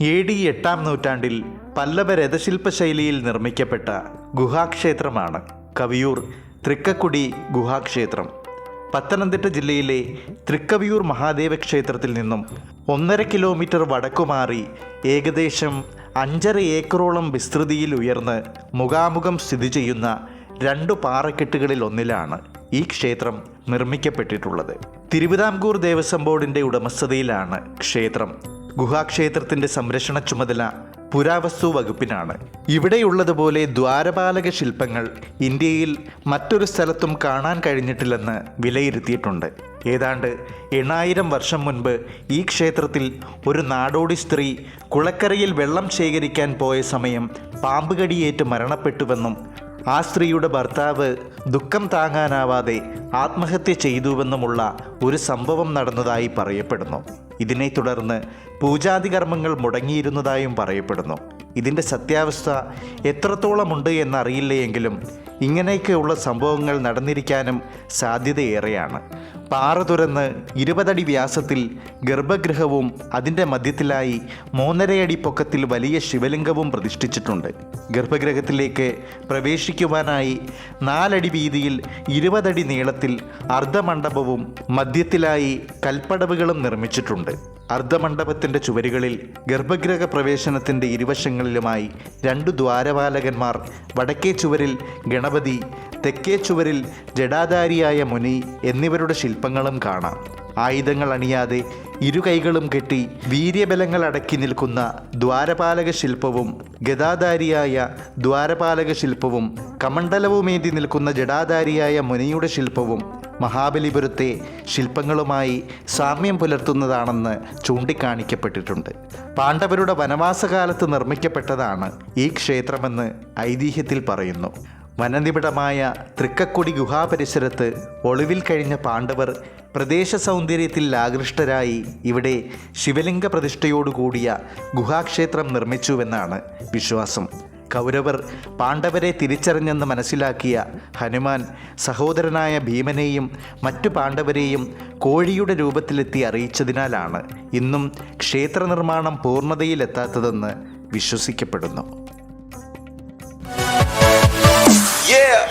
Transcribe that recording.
A D എട്ടാം നൂറ്റാണ്ടിൽ പല്ലവ രഥശില്പശൈലിയിൽ നിർമ്മിക്കപ്പെട്ട ഗുഹാക്ഷേത്രമാണ് കവിയൂർ തൃക്കക്കുടി ഗുഹാക്ഷേത്രം. പത്തനംതിട്ട ജില്ലയിലെ തൃക്കവിയൂർ മഹാദേവ ക്ഷേത്രത്തിൽ നിന്നും ഒന്നര കിലോമീറ്റർ വടക്കുമാറി ഏകദേശം അഞ്ചര ഏക്കറോളം വിസ്തൃതിയിൽ ഉയർന്ന് മുഖാമുഖം സ്ഥിതി ചെയ്യുന്ന രണ്ടു പാറക്കെട്ടുകളിൽ ഒന്നിലാണ് ഈ ക്ഷേത്രം നിർമ്മിക്കപ്പെട്ടിട്ടുള്ളത്. തിരുവിതാംകൂർ ദേവസ്വം ബോർഡിന്റെ ഉടമസ്ഥതയിലാണ് ക്ഷേത്രം. ഗുഹാക്ഷേത്രത്തിന്റെ സംരക്ഷണ ചുമതല പുരാവസ്തു വകുപ്പിനാണ്. ഇവിടെയുള്ളതുപോലെ ദ്വാരപാലക ശില്പങ്ങൾ ഇന്ത്യയിൽ മറ്റൊരു സ്ഥലത്തും കാണാൻ കഴിഞ്ഞിട്ടില്ലെന്ന് വിലയിരുത്തിയിട്ടുണ്ട്. ഏതാണ്ട് എണ്ണായിരം വർഷം മുൻപ് ഈ ക്ഷേത്രത്തിൽ ഒരു നാടോടി സ്ത്രീ കുളക്കരയിൽ വെള്ളം ശേഖരിക്കാൻ പോയ സമയം പാമ്പുകടിയേറ്റ് മരണപ്പെട്ടുവെന്നും ആ സ്ത്രീയുടെ ഭർത്താവ് ദുഃഖം താങ്ങാനാവാതെ ആത്മഹത്യ ചെയ്തുവെന്നുമുള്ള ഒരു സംഭവം നടന്നതായി പറയപ്പെടുന്നു. ഇതിനെ തുടർന്ന് പൂജാതി കർമ്മങ്ങൾ മുടങ്ങിയിരുന്നതായും പറയപ്പെടുന്നു. ഇതിന്റെ സത്യാവസ്ഥ എത്രത്തോളമുണ്ട് എന്നറിയില്ലയെങ്കിലും ഇങ്ങനെയൊക്കെയുള്ള സംഭവങ്ങൾ നടന്നിരിക്കാനും സാധ്യതയേറെയാണ്. പാറ തുറന്ന് ഇരുപതടി വ്യാസത്തിൽ ഗർഭഗൃഹവും അതിന്റെ മധ്യത്തിലായി മൂന്നരയടി പൊക്കത്തിൽ വലിയ ശിവലിംഗവും പ്രതിഷ്ഠിച്ചിട്ടുണ്ട്. ഗർഭഗൃഹത്തിലേക്ക് പ്രവേശിക്കുവാനായി നാലടി വീതിയിൽ ഇരുപതടി നീളത്തിൽ അർദ്ധമണ്ഡപവും മധ്യത്തിലായി കൽപ്പടവുകളും നിർമ്മിച്ചിട്ടുണ്ട്. അർദ്ധമണ്ഡപത്തിന്റെ ചുവരുകളിൽ ഗർഭഗൃഹ പ്രവേശനത്തിന്റെ ഇരുവശങ്ങളിലുമായി രണ്ടു ദ്വാരപാലകന്മാർ വടക്കേ ചുവരിൽ ഗണപതി തെക്കേ ചുവരിൽ ജഡാധാരിയായ മുനി എന്നിവരുടെ ശില്പങ്ങളും കാണാം. ആയുധങ്ങൾ അണിയാതെ ഇരു കൈകളും കെട്ടി വീര്യബലങ്ങൾ അടക്കി നിൽക്കുന്ന ദ്വാരപാലക ശില്പവും ഗതാധാരിയായ ദ്വാരപാലക ശില്പവും കമണ്ഡലവുമേന്തി നിൽക്കുന്ന ജഡാധാരിയായ മുനിയുടെ ശില്പവും മഹാബലിപുരത്തെ ശില്പങ്ങളുമായി സാമ്യം പുലർത്തുന്നതാണെന്ന് ചൂണ്ടിക്കാണിക്കപ്പെട്ടിട്ടുണ്ട്. പാണ്ഡവരുടെ വനവാസകാലത്ത് നിർമ്മിക്കപ്പെട്ടതാണ് ഈ ക്ഷേത്രമെന്ന് ഐതിഹ്യത്തിൽ പറയുന്നു. വനനിബിഡമായ തൃക്കക്കൊടി ഗുഹാപരിസരത്ത് ഒളിവിൽ കഴിഞ്ഞ പാണ്ഡവർ പ്രദേശ സൗന്ദര്യത്തിൽ ആകൃഷ്ടരായി ഇവിടെ ശിവലിംഗ പ്രതിഷ്ഠയോടുകൂടിയ ഗുഹാക്ഷേത്രം നിർമ്മിച്ചുവെന്നാണ് വിശ്വാസം. കൗരവർ പാണ്ഡവരെ തിരിച്ചറിഞ്ഞെന്ന് മനസ്സിലാക്കിയ ഹനുമാൻ സഹോദരനായ ഭീമനെയും മറ്റു പാണ്ഡവരെയും കോഴിയുടെ രൂപത്തിലെത്തി അറിയിച്ചതിനാലാണ് ഇന്നും ക്ഷേത്ര നിർമ്മാണം പൂർണതയിലെത്താത്തതെന്ന് വിശ്വസിക്കപ്പെടുന്നു Yeah!